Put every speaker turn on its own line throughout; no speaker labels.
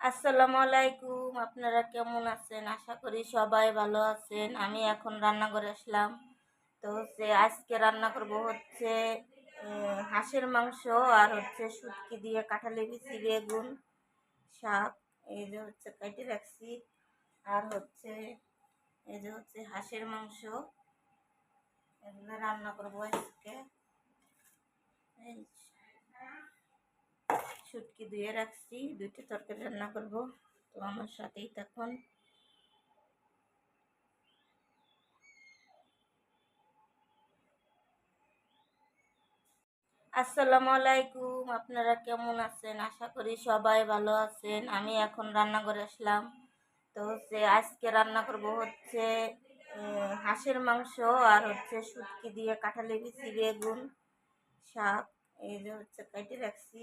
আসসালামু আলাইকুম, আপনারা কেমন আছেন? আশা করি সবাই ভালো আছেন। আমি এখন রান্না করে আসলাম। তো হচ্ছে আজকে রান্না করব হচ্ছে হাঁসের মাংস আর হচ্ছে শুটকি দিয়ে কাঁঠালি বিচি বেগুন, শাক, এই যে হচ্ছে কেটে রাখছি। আর হচ্ছে, এই যে হচ্ছে হাঁসের মাংস, এগুলো রান্না করব আজকে। শুটকি ধুয়ে রাখছি, দুইটা তরকারি রান্না করব। তো আমার সাথেই তখন আসসালামু আলাইকুম, আপনারা কেমন আছেন? আশা করি সবাই ভালো আছেন। আমি এখন রান্না করে আসলাম। তো হচ্ছে আজকে রান্না করব হচ্ছে হাঁসের মাংস আর হচ্ছে শুটকি দিয়ে কাঁঠালি বিচি, বেগুন, শাক, এই যে হচ্ছে কেটে রাখছি।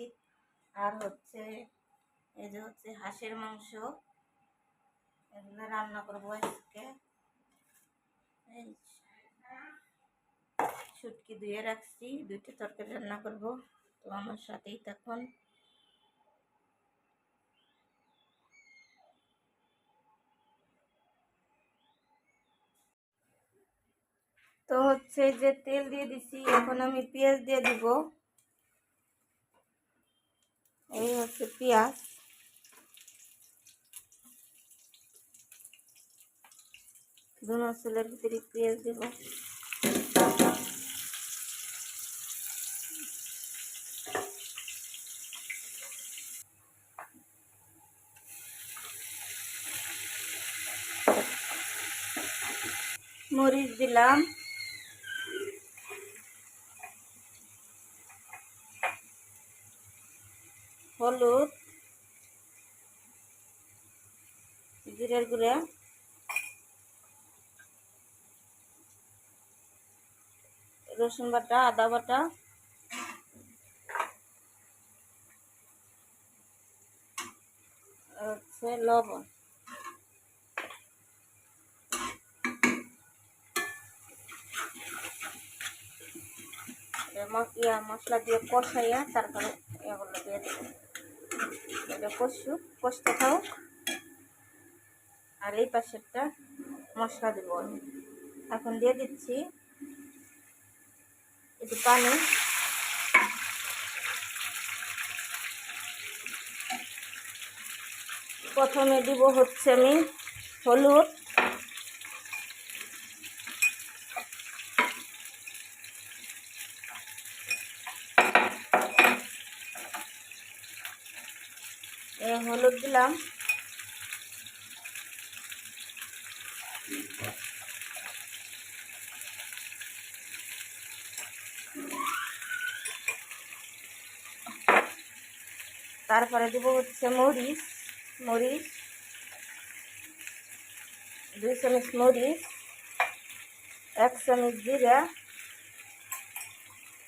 আর হচ্ছে এই যে হচ্ছে হাঁসের মাংস। এগুলো রান্না করব আজকে। এই শুটকি ধুয়ে রাখছি, দুইটা তরকারি রান্না করব। তো আমার সাথেই তখন তো হচ্ছে যে তেল দিয়ে দিছি, এখন আমি পেঁয়াজ দিয়ে দিব। এই হচ্ছে পেঁয়াজ। দুনো চুলের ভিতরে পেঁয়াজ দিব। মরিচ দিলাম। হলুদ, জিরের গুঁড়া, রসুন বাটা, আদা বাটা হচ্ছে লবণ। মশলা দিয়ে কষাইয়া তারপরে এগুলো দিয়ে দেবো। এটা কষু, কষতে খাও আর এই পাশেরটা মশলা দেব এখন দিয়ে দিচ্ছি একটু পানি। প্রথমে দিব হচ্ছে আমি হলুদ। হলুদ দিলাম। তারপরে দিব হচ্ছে মরিচ মরিচ, দুই চামচ মরিচ, এক চামচ জিরা,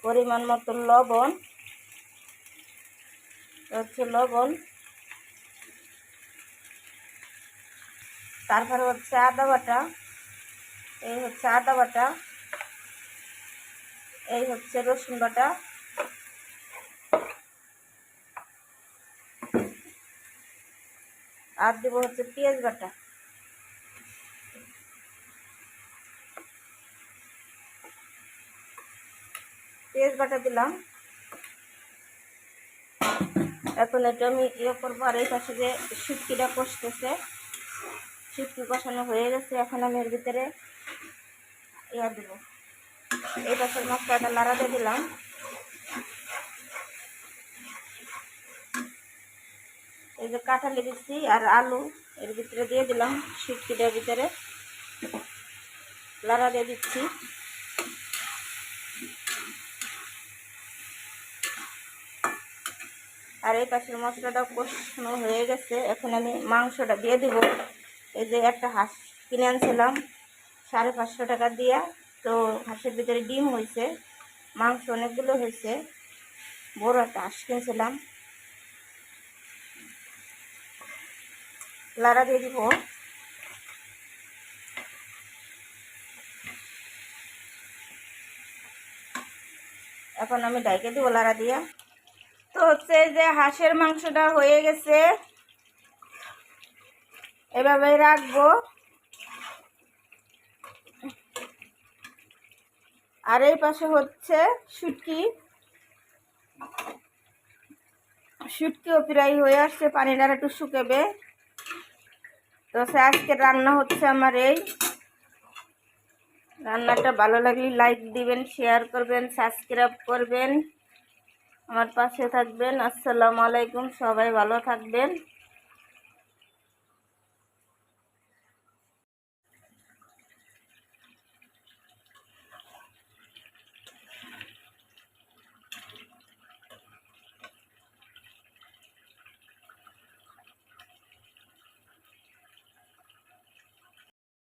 পরিমাণ মতো লবণ, হচ্ছে লবণ তারপরে হচ্ছে আদা বাটা। এই হচ্ছে আদা বাটা। এই হচ্ছে রসুন বাটা। আর দেবো হচ্ছে পেঁয়াজ বাটা। পেঁয়াজ বাটা দিলাম। এখন এটা আমি ইয়ে করব, আর এই পাশে যে শুটকিটা কষতেছে। শুটকি কষানো হয়ে গেছে, এখন আমি এর ভিতরে ইয়া দেবো। এই পাশের মশলাটা লাড়া দিয়ে দিলাম। এই যে কাঁঠালি দিচ্ছি আর আলু এর ভিতরে দিয়ে দিলাম শুটকিটার ভিতরে। লাড়া দিয়ে দিচ্ছি। আর এই পাশের মশলাটা কষানো হয়ে গেছে, এখন আমি মাংসটা দিয়ে দিব। এই যে একটা হাঁস কিনে আনছিলাম, সাড়ে পাঁচশো টাকা দিয়া। তো হাঁসের ভিতরে ডিম হয়েছে মাংস অনেকগুলো হয়েছে বড় একটা হাঁস কিনছিলাম। লাড়া দিয়ে দিব। এখন আমি ডাইকে দিব লাড়া দিয়া। তো হচ্ছে যে হাঁসের মাংসটা হয়ে গেছে। এভাবেই রাখব। আর এই পাশে হচ্ছে শুটকি। শুটকিও প্রায় হয়ে আসছে, পানিটা একটু শুকাবে। তো সে আজকে রান্না হচ্ছে আমার এই। রান্নাটা ভালো লাগলে লাইক দিবেন শেয়ার করবেন সাবস্ক্রাইব করবেন। আমার পাশে থাকবেন। আসসালামু আলাইকুম, সবাই ভালো থাকবেন।